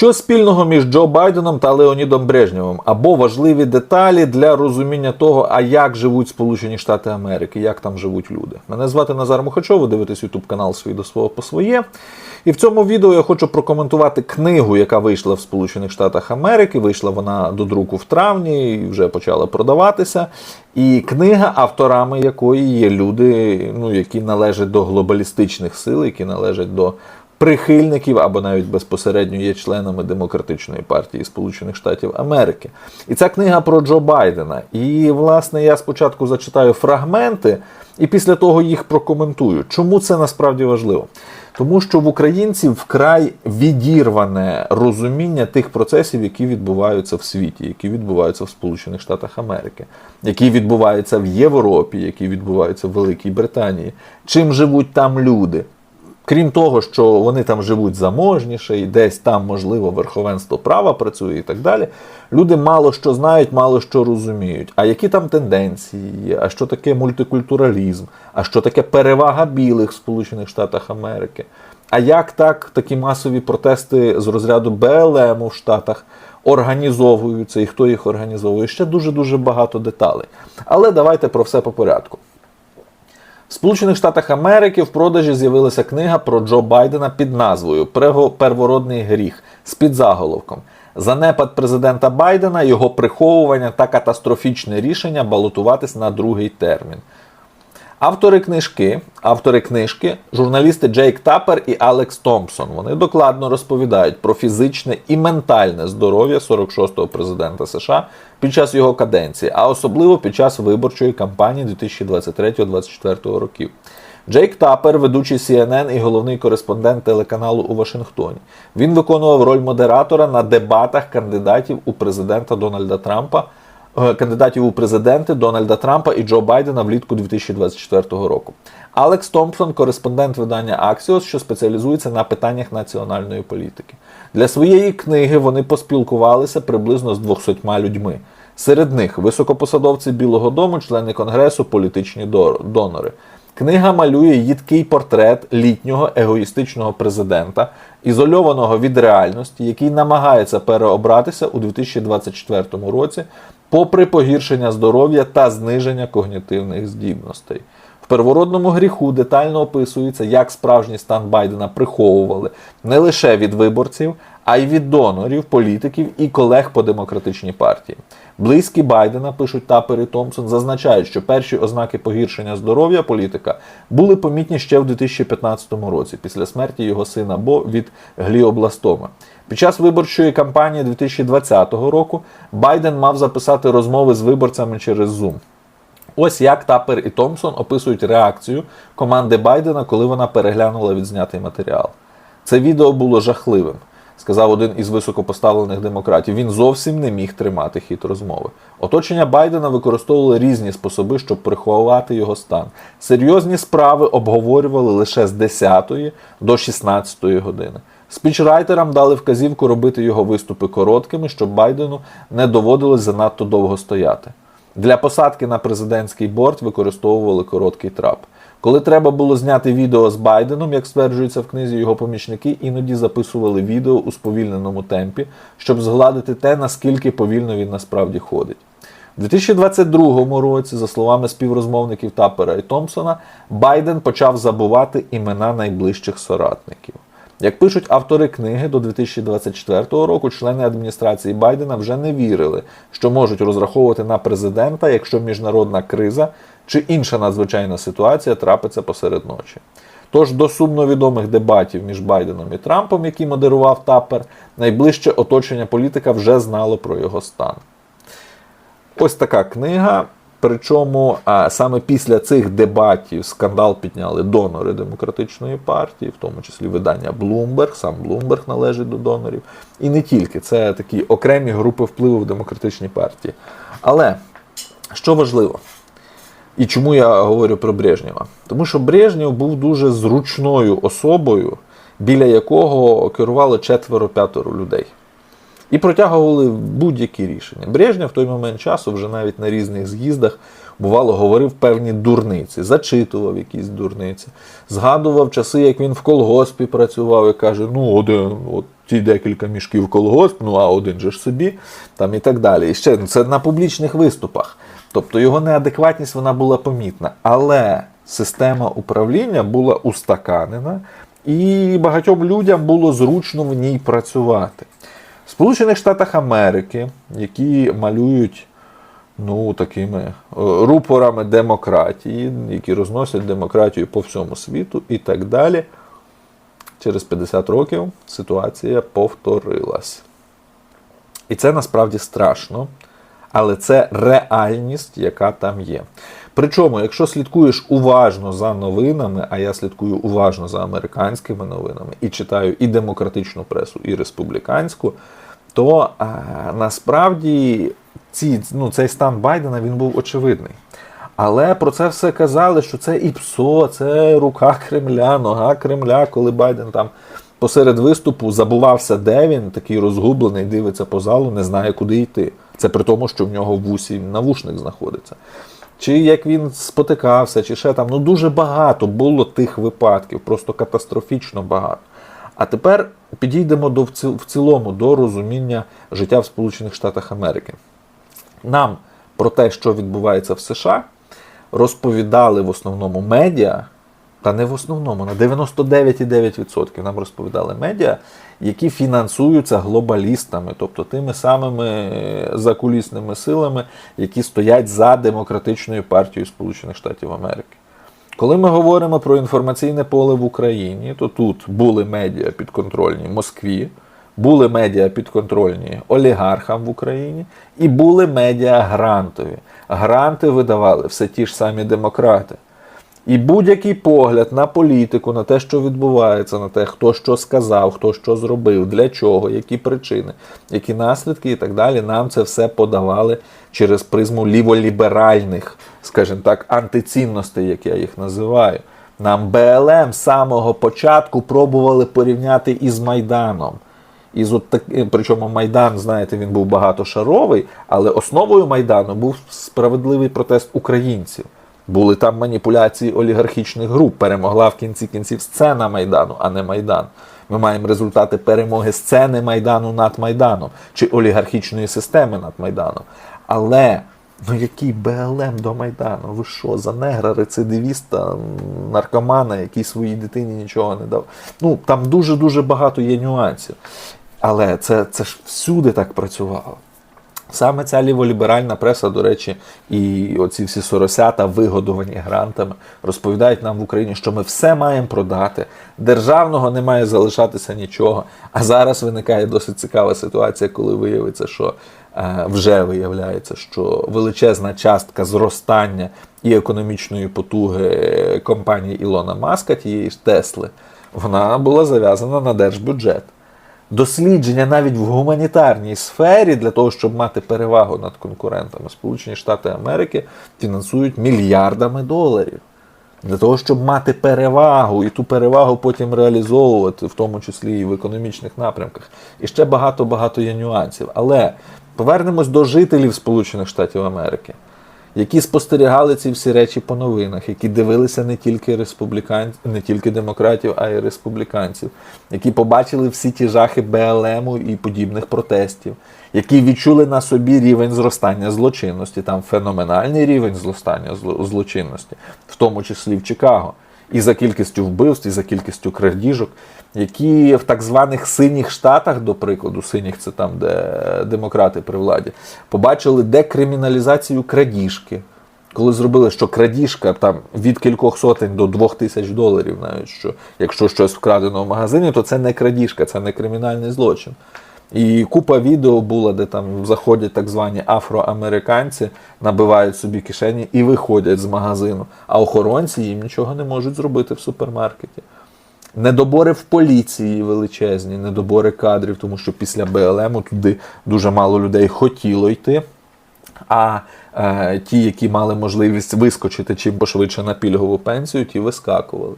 Що спільного між Джо Байденом та Леонідом Брежнєвим? Або важливі деталі для розуміння того, а як живуть Сполучені Штати Америки, як там живуть люди. Мене звати Назар Мухачов, ви дивитесь YouTube канал «Свій до свого по своє. І в цьому відео я хочу прокоментувати книгу, яка вийшла в Сполучених Штатах Америки. Вийшла вона до друку в травні і вже почала продаватися. І книга, авторами якої є люди, ну, які належать до глобалістичних сил, які належать до прихильників або навіть безпосередньо є членами Демократичної партії Сполучених Штатів Америки. І ця книга про Джо Байдена. І, власне, я спочатку зачитаю фрагменти і після того їх прокоментую. Чому це насправді важливо? Тому що в українців вкрай відірване розуміння тих процесів, які відбуваються в світі, які відбуваються в Сполучених Штатах Америки, які відбуваються в Європі, які відбуваються в Великій Британії, чим живуть там люди. Крім того, що вони там живуть заможніше, і десь там, можливо, верховенство права працює і так далі. Люди мало що знають, мало що розуміють. А які там тенденції а що таке мультикультуралізм, а що таке перевага білих в Сполучених Штатах Америки? А як так такі масові протести з розряду БЛМ в Штатах організовуються і хто їх організовує? Ще дуже-дуже багато деталей. Але давайте про все по порядку. Сполучених Штатах Америки в продажі з'явилася книга про Джо Байдена під назвою «Прего- Первородний гріх з підзаголовком Занепад президента Байдена, його приховування та катастрофічне рішення балотуватись на другий термін. Автори книжки, автори книжки, журналісти Джейк Тапер і Алекс Томпсон. Вони докладно розповідають про фізичне і ментальне здоров'я 46-го президента США під час його каденції, а особливо під час виборчої кампанії 2023-2024 років. Джейк Тапер, ведучий CNN і головний кореспондент телеканалу у Вашингтоні. Він виконував роль модератора на дебатах кандидатів у президента Дональда Трампа кандидатів у президенти Дональда Трампа і Джо Байдена влітку 2024 року. Алекс Томпсон, кореспондент видання Axios, що спеціалізується на питаннях національної політики. Для своєї книги вони поспілкувалися приблизно з 200 людьми. Серед них високопосадовці Білого Дому, члени Конгресу, політичні донори. Книга малює їдкий портрет літнього егоїстичного президента, ізольованого від реальності, який намагається переобратися у 2024 році, попри погіршення здоров'я та зниження когнітивних здібностей. В первородному гріху детально описується, як справжній стан Байдена приховували не лише від виборців, а й від донорів, політиків і колег по демократичній партії. Близькі Байдена, пишуть Тапер і Томпсон, зазначають, що перші ознаки погіршення здоров'я політика були помітні ще в 2015 році, після смерті його сина Бо від гліобластома. Під час виборчої кампанії 2020 року Байден мав записати розмови з виборцями через Zoom. Ось як Тапер і Томпсон описують реакцію команди Байдена, коли вона переглянула відзнятий матеріал. Це відео було жахливим, сказав один із високопоставлених демократів. Він зовсім не міг тримати хід розмови. Оточення Байдена використовували різні способи, щоб приховати його стан. Серйозні справи обговорювали лише з 10 до 16 години. Спічрайтерам дали вказівку робити його виступи короткими, щоб Байдену не доводилось занадто довго стояти. Для посадки на президентський борт використовували короткий трап. Коли треба було зняти відео з Байденом, як стверджується в книзі, його помічники іноді записували відео у сповільненому темпі, щоб згладити те, наскільки повільно він насправді ходить. У 2022 році, за словами співрозмовників Тапера і Томпсона, Байден почав забувати імена найближчих соратників. Як пишуть автори книги, до 2024 року члени адміністрації Байдена вже не вірили, що можуть розраховувати на президента, якщо міжнародна криза чи інша надзвичайна ситуація трапиться посеред ночі. Тож до сумно відомих дебатів між Байденом і Трампом, які модерував Тапер, найближче оточення політика вже знало про його стан. Ось така книга. Причому саме після цих дебатів скандал підняли донори демократичної партії, в тому числі видання Bloomberg, сам Bloomberg належить до донорів. І не тільки, це такі окремі групи впливу в демократичній партії. Але що важливо, і чому я говорю про Брежнєва? Тому що Брежнєв був дуже зручною особою, біля якого керувало четверо-п'ятеро людей. І протягували будь-які рішення. Брежнєв в той момент часу вже навіть на різних з'їздах бувало, говорив певні дурниці, зачитував якісь дурниці, згадував часи, як він в колгоспі працював і каже: ну, один, от ті декілька мішків колгосп, ну а один же ж собі, там і так далі. І ще ну, це на публічних виступах. Тобто його неадекватність вона була помітна. Але система управління була устаканена, і багатьом людям було зручно в ній працювати. Сполучених Штатах Америки, які малюють ну, такими е, рупорами демократії, які розносять демократію по всьому світу і так далі, через 50 років ситуація повторилась. І це насправді страшно, але це реальність, яка там є. Причому, якщо слідкуєш уважно за новинами, а я слідкую уважно за американськими новинами і читаю і демократичну пресу, і республіканську, то а, насправді ці, ну, цей стан Байдена він був очевидний. Але про це все казали, що це і ПСО, це рука Кремля, нога Кремля, коли Байден там посеред виступу забувався, де він, такий розгублений, дивиться по залу, не знає, куди йти. Це при тому, що в нього в вусі навушник знаходиться. Чи як він спотикався, чи ще там. Ну дуже багато було тих випадків, просто катастрофічно багато. А тепер підійдемо до в цілому до розуміння життя в Сполучених Штатах Америки. Нам про те, що відбувається в США, розповідали в основному медіа, та не в основному, на 99,9% нам розповідали медіа, які фінансуються глобалістами, тобто тими самими закулісними силами, які стоять за демократичною партією Сполучених Штатів Америки. Коли ми говоримо про інформаційне поле в Україні, то тут були медіа підконтрольні Москві, були медіа підконтрольні олігархам в Україні і були медіа грантові. Гранти видавали все ті ж самі демократи. І будь-який погляд на політику, на те, що відбувається, на те, хто що сказав, хто що зробив, для чого, які причини, які наслідки і так далі, нам це все подавали через призму ліволіберальних, скажімо так, антицінностей, як я їх називаю. Нам БЛМ з самого початку пробували порівняти із Майданом. Із от так, причому Майдан, знаєте, він був багатошаровий, але основою Майдану був справедливий протест українців. Були там маніпуляції олігархічних груп. Перемогла в кінці кінців сцена Майдану, а не Майдан. Ми маємо результати перемоги сцени Майдану над Майданом чи олігархічної системи над Майданом. Але ну який БЛМ до Майдану? Ви що, за негра, рецидивіста, наркомана, який своїй дитині нічого не дав? Ну там дуже-дуже багато є нюансів. Але це, це ж всюди так працювало. Саме ця ліволіберальна преса, до речі, і оці всі соросята, вигодовані грантами, розповідають нам в Україні, що ми все маємо продати, державного не має залишатися нічого. А зараз виникає досить цікава ситуація, коли виявиться, що е, вже виявляється, що величезна частка зростання і економічної потуги компанії Ілона Маска, тієї ж Тесли, вона була зав'язана на держбюджет дослідження навіть в гуманітарній сфері для того, щоб мати перевагу над конкурентами, Сполучені Штати Америки фінансують мільярдами доларів. Для того, щоб мати перевагу і ту перевагу потім реалізовувати, в тому числі і в економічних напрямках. І ще багато-багато є нюансів. Але повернемось до жителів Сполучених Штатів Америки, які спостерігали ці всі речі по новинах, які дивилися не тільки республіканців, не тільки демократів, а й республіканців, які побачили всі ті жахи БЛМу і подібних протестів, які відчули на собі рівень зростання злочинності, там феноменальний рівень зростання зло- злочинності, в тому числі в Чикаго. І за кількістю вбивств, і за кількістю крадіжок, які в так званих синіх штатах, до прикладу, синіх це там, де демократи при владі, побачили декриміналізацію крадіжки. Коли зробили, що крадіжка там від кількох сотень до двох тисяч доларів, навіть що якщо щось вкрадено в магазині, то це не крадіжка, це не кримінальний злочин. І купа відео було, де там заходять так звані афроамериканці, набивають собі кишені і виходять з магазину. А охоронці їм нічого не можуть зробити в супермаркеті. Недобори в поліції величезні, недобори кадрів, тому що після БЛМу туди дуже мало людей хотіло йти. А е, ті, які мали можливість вискочити чим пошвидше на пільгову пенсію, ті вискакували.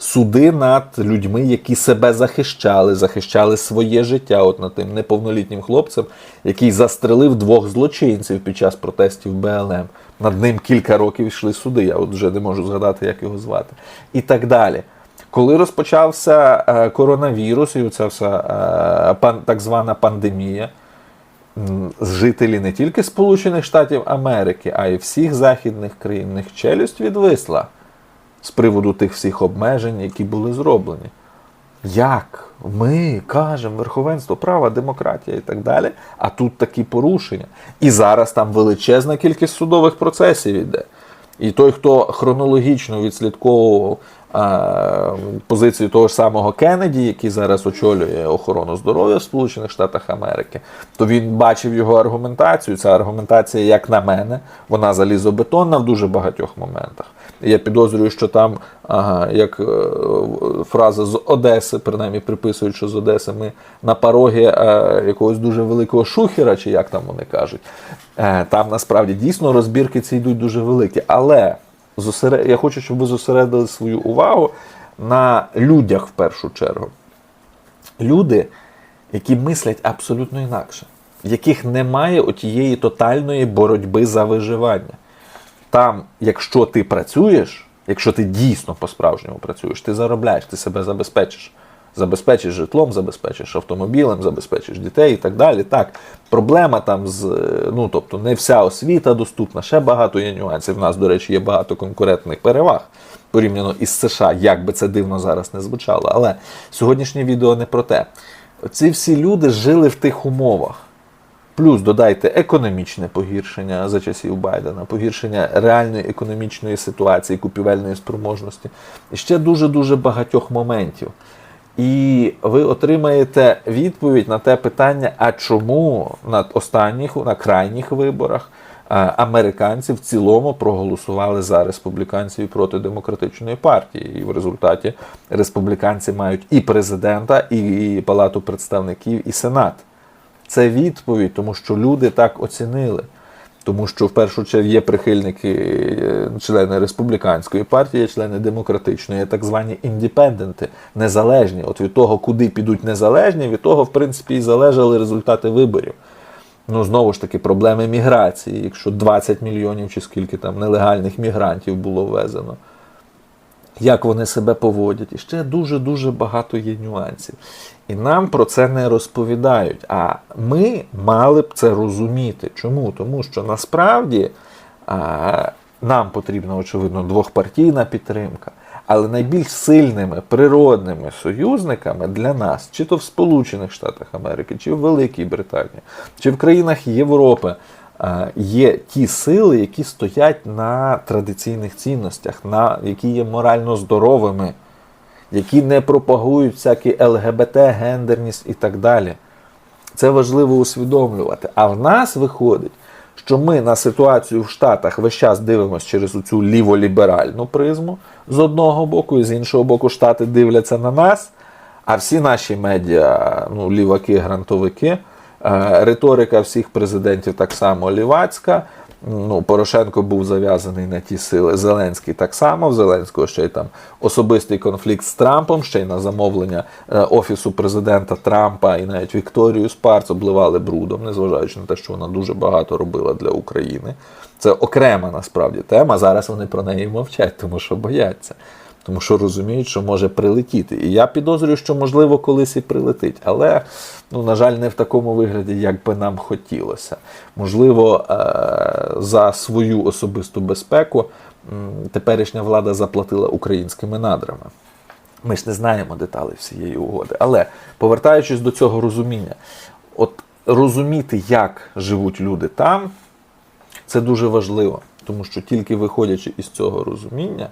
Суди над людьми, які себе захищали, захищали своє життя. От над тим неповнолітнім хлопцем, який застрелив двох злочинців під час протестів БЛМ. Над ним кілька років йшли суди. Я от вже не можу згадати, як його звати. І так далі. Коли розпочався е, коронавірус і оця вся е, так звана пандемія, жителі не тільки Сполучених Штатів Америки, а й всіх західних країн них челюсть відвисла з приводу тих всіх обмежень, які були зроблені. Як ми кажемо верховенство права, демократія і так далі, а тут такі порушення. І зараз там величезна кількість судових процесів іде. І той, хто хронологічно відслідковував позицію того ж самого Кеннеді, який зараз очолює охорону здоров'я в Сполучених Штатах Америки, то він бачив його аргументацію. Ця аргументація, як на мене, вона залізобетонна в дуже багатьох моментах. Я підозрюю, що там, як е, фраза з Одеси, принаймні приписують, що з Одеси ми на порогі е, якогось дуже великого шухера, чи як там вони кажуть. Е, там насправді дійсно розбірки ці йдуть дуже великі. Але зосере... я хочу, щоб ви зосередили свою увагу на людях в першу чергу. Люди, які мислять абсолютно інакше, в яких немає отієї тотальної боротьби за виживання. Там, якщо ти працюєш, якщо ти дійсно по-справжньому працюєш, ти заробляєш, ти себе забезпечиш. Забезпечиш житлом, забезпечиш автомобілем, забезпечиш дітей і так далі. Так, проблема там з е, ну тобто не вся освіта доступна, ще багато є нюансів. У нас, до речі, є багато конкурентних переваг порівняно із США, як би це дивно зараз не звучало. Але сьогоднішнє відео не про те. Ці всі люди жили в тих умовах. Плюс додайте економічне погіршення за часів Байдена, погіршення реальної економічної ситуації, купівельної спроможності. І ще дуже-дуже багатьох моментів. І ви отримаєте відповідь на те питання, а чому на останніх, на крайніх виборах е, американці в цілому проголосували за республіканців і проти демократичної партії. І в результаті республіканці мають і президента, і палату представників, і сенат. Це відповідь, тому що люди так оцінили. Тому що в першу чергу є прихильники, е, члени республіканської партії, члени демократичної, так звані індепенденти, незалежні. От від того, куди підуть незалежні, від того, в принципі, і залежали результати виборів. Ну, знову ж таки, проблеми міграції, якщо 20 мільйонів чи скільки там нелегальних мігрантів було ввезено. Як вони себе поводять, і ще дуже-дуже багато є нюансів. І нам про це не розповідають. А ми мали б це розуміти. Чому? Тому що насправді нам потрібна, очевидно, двохпартійна підтримка. Але найбільш сильними природними союзниками для нас, чи то в Сполучених Штатах Америки, чи в Великій Британії, чи в країнах Європи, є ті сили, які стоять на традиційних цінностях, на які є морально здоровими які не пропагують всякі ЛГБТ, гендерність і так далі. Це важливо усвідомлювати. А в нас виходить, що ми на ситуацію в Штатах весь час дивимося через цю ліволіберальну призму з одного боку, і з іншого боку, Штати дивляться на нас, а всі наші медіа, ну, ліваки, грантовики, е, риторика всіх президентів так само лівацька. Ну, Порошенко був зав'язаний на ті сили. Зеленський так само. В Зеленського ще й там особистий конфлікт з Трампом, ще й на замовлення е, Офісу президента Трампа і навіть Вікторію Спарц обливали брудом, незважаючи на те, що вона дуже багато робила для України. Це окрема насправді тема. Зараз вони про неї мовчать, тому що бояться. Тому що розуміють, що може прилетіти. І я підозрюю, що можливо колись і прилетить. Але, ну, на жаль, не в такому вигляді, як би нам хотілося. Можливо, е, за свою особисту безпеку теперішня влада заплатила українськими надрами. Ми ж не знаємо деталей всієї угоди. Але повертаючись до цього розуміння, от розуміти, як живуть люди там, це дуже важливо. Тому що тільки виходячи із цього розуміння,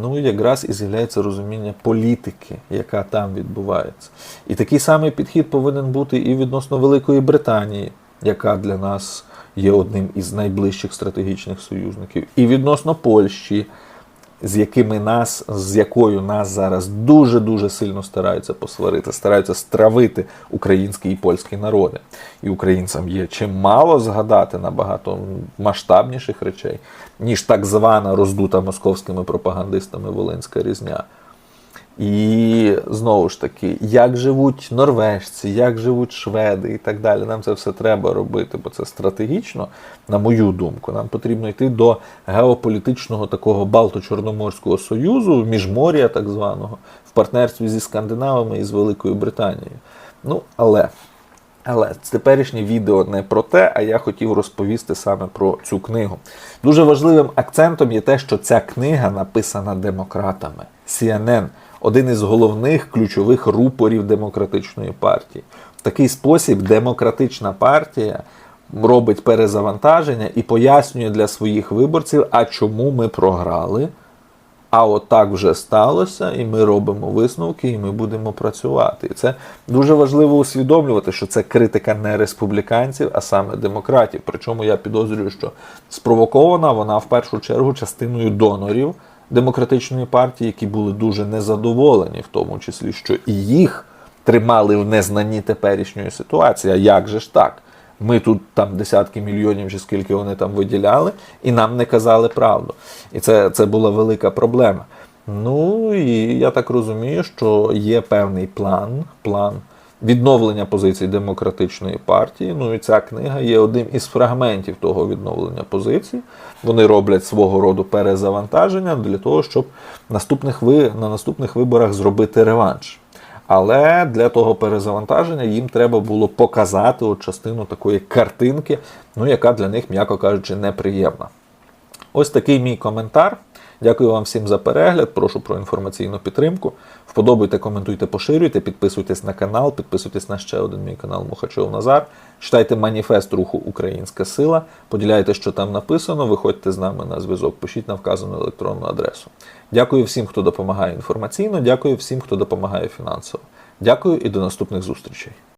Ну, якраз і з'являється розуміння політики, яка там відбувається. І такий самий підхід повинен бути і відносно Великої Британії, яка для нас є одним із найближчих стратегічних союзників, і відносно Польщі, з якими нас, з якою нас зараз дуже-дуже сильно стараються посварити, стараються стравити українські і польські народи. І українцям є чимало згадати набагато масштабніших речей, ніж так звана роздута московськими пропагандистами Волинська різня. І знову ж таки, як живуть норвежці, як живуть шведи і так далі. Нам це все треба робити, бо це стратегічно, на мою думку. Нам потрібно йти до геополітичного такого Балто-Чорноморського союзу, міжмор'я так званого, в партнерстві зі Скандинавами і з Великою Британією. Ну, але. Але теперішнє відео не про те, а я хотів розповісти саме про цю книгу. Дуже важливим акцентом є те, що ця книга написана демократами. CNN – один із головних ключових рупорів демократичної партії. В такий спосіб демократична партія робить перезавантаження і пояснює для своїх виборців, а чому ми програли. А от так вже сталося, і ми робимо висновки, і ми будемо працювати. І це дуже важливо усвідомлювати, що це критика не республіканців, а саме демократів. Причому я підозрюю, що спровокована вона в першу чергу частиною донорів демократичної партії, які були дуже незадоволені, в тому числі, що і їх тримали в незнанні теперішньої ситуації. А як же ж так? Ми тут там десятки мільйонів чи скільки вони там виділяли, і нам не казали правду. І це, це була велика проблема. Ну і я так розумію, що є певний план, план відновлення позицій демократичної партії. Ну і ця книга є одним із фрагментів того відновлення позицій. Вони роблять свого роду перезавантаження для того, щоб наступних ви, на наступних виборах зробити реванш. Але для того перезавантаження їм треба було показати от частину такої картинки, ну яка для них, м'яко кажучи, неприємна. Ось такий мій коментар. Дякую вам всім за перегляд. Прошу про інформаційну підтримку. Вподобайте, коментуйте, поширюйте, підписуйтесь на канал, підписуйтесь на ще один мій канал Мухачов Назар. Читайте маніфест руху Українська Сила. Поділяйте, що там написано. Виходьте з нами на зв'язок. Пишіть на вказану електронну адресу. Дякую всім, хто допомагає інформаційно. Дякую всім, хто допомагає фінансово. Дякую і до наступних зустрічей.